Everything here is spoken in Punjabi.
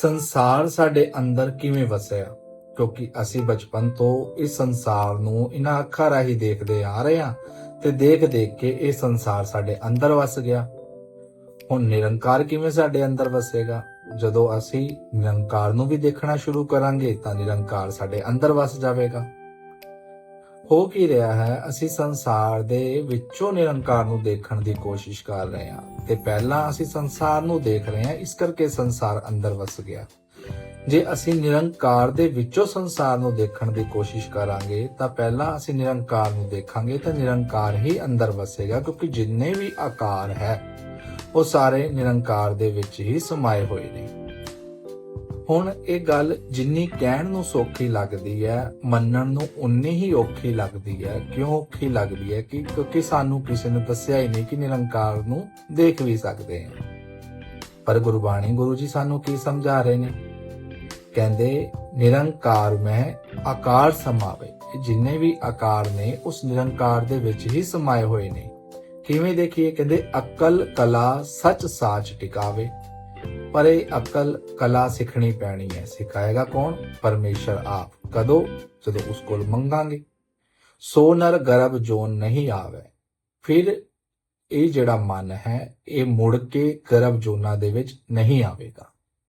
ਸੰਸਾਰ ਸਾਡੇ ਅੰਦਰ ਕਿਵੇਂ ਵਸਿਆ? ਕਿਉਂਕਿ ਅਸੀਂ ਬਚਪਨ ਤੋਂ ਇਸ ਸੰਸਾਰ ਨੂੰ ਇਹਨਾਂ ਅੱਖਾਂ ਰਾਹੀਂ ਦੇਖਦੇ ਆ ਰਹੇ ਹਾਂ ਤੇ ਦੇਖ ਦੇਖ ਕੇ ਇਹ ਸੰਸਾਰ ਸਾਡੇ ਅੰਦਰ ਵਸ ਗਿਆ। ਹੁਣ ਨਿਰੰਕਾਰ ਕਿਵੇਂ ਸਾਡੇ ਅੰਦਰ ਵਸੇਗਾ? ਜਦੋਂ ਅਸੀਂ ਨਿਰੰਕਾਰ ਨੂੰ ਵੀ ਦੇਖਣਾ ਸ਼ੁਰੂ ਕਰਾਂਗੇ ਤਾਂ ਨਿਰੰਕਾਰ ਸਾਡੇ ਅੰਦਰ ਵਸ ਜਾਵੇਗਾ। ਹੋ ਕੀ ਰਿਹਾ ਹੈ? ਅਸੀਂ ਸੰਸਾਰ ਦੇ ਵਿੱਚੋਂ ਨਿਰੰਕਾਰ ਨੂੰ ਦੇਖਣ ਦੀ ਕੋਸ਼ਿਸ਼ ਕਰ ਰਹੇ ਹਾਂ ਤੇ ਪਹਿਲਾਂ ਅਸੀਂ ਸੰਸਾਰ ਨੂੰ ਦੇਖ ਰਹੇ ਹਾਂ, ਇਸ ਕਰਕੇ ਸੰਸਾਰ ਅੰਦਰ ਵਸ ਗਿਆ। ਜੇ ਅਸੀਂ ਨਿਰੰਕਾਰ ਦੇ ਵਿੱਚੋਂ ਸੰਸਾਰ ਨੂੰ ਦੇਖਣ ਦੀ ਕੋਸ਼ਿਸ਼ ਕਰਾਂਗੇ, ਤਾਂ ਪਹਿਲਾਂ ਅਸੀਂ ਨਿਰੰਕਾਰ ਨੂੰ ਦੇਖਾਂਗੇ ਤਾਂ ਨਿਰੰਕਾਰ ਹੀ ਅੰਦਰ ਵਸੇਗਾ, ਕਿਉਂਕਿ ਜਿੰਨੇ ਵੀ ਆਕਾਰ ਹੈ, ਉਹ ਸਾਰੇ ਨਿਰੰਕਾਰ ਦੇ ਵਿੱਚ ਹੀ ਸਮਾਏ ਹੋਏ ਨੇ। ਹੁਣ ਇਹ ਗੱਲ ਜਿੰਨੀ ਕਹਿਣ ਨੂੰ ਸੌਖੀ ਲੱਗਦੀ ਹੈ, ਮੰਨਣ ਨੂੰ ਉਨੀ ਹੀ ਔਖੀ ਲੱਗਦੀ ਹੈ। ਕਿਉਂ ਔਖੀ ਲੱਗਦੀ ਹੈ? ਕਿ ਕਿਉਂਕਿ ਸਾਨੂੰ ਕਿਸੇ ਨੇ ਦੱਸਿਆ ਹੀ ਨਹੀਂ ਕਿ ਨਿਰੰਕਾਰ ਨੂੰ ਦੇਖ ਵੀ ਸਕਦੇ ਹਾਂ। ਪਰ ਗੁਰਬਾਣੀ ਗੁਰੂ ਜੀ ਸਾਨੂੰ ਕੀ ਸਮਝਾ ਰਹੇ ਨੇ? ਕਹਿੰਦੇ, ਨਿਰੰਕਾਰ ਮੈਂ ਆਕਾਰ ਸਮਾਵੇ। ਜਿੰਨੇ ਵੀ ਆਕਾਰ ਨੇ, ਉਸ ਨਿਰੰਕਾਰ ਦੇ ਵਿੱਚ ਹੀ ਸਮਾਏ ਹੋਏ ਨੇ। ਕਿਵੇਂ ਦੇਖੀਏ? ਕਹਿੰਦੇ, ਅਕਲ ਕਲਾ ਸੱਚ ਸਾਚ ਟਿਕਾਵੇ। ਪਰ ਇਹ ਅਕਲ ਕਲਾ ਸਿੱਖਣੀ ਪੈਣੀ ਹੈ। ਸਿਖਾਏਗਾ ਕੌਣ? ਪਰਮੇਸ਼ਰ ਆਪ। ਕਦੋਂ? ਜਦੋਂ ਉਸ ਕੋਲ ਮੰਗਾਂਗੇ। ਸੋ ਨਰ ਗਰਭ ਜੋਨ ਨਹੀਂ ਆਵੇ। ਫਿਰ ਇਹ ਜਿਹੜਾ ਮਨ ਹੈ, ਇਹ ਮੁੜ ਕੇ ਗਰਭ ਜੋਨਾਂ ਦੇ ਵਿੱਚ ਨਹੀਂ ਆਵੇਗਾ।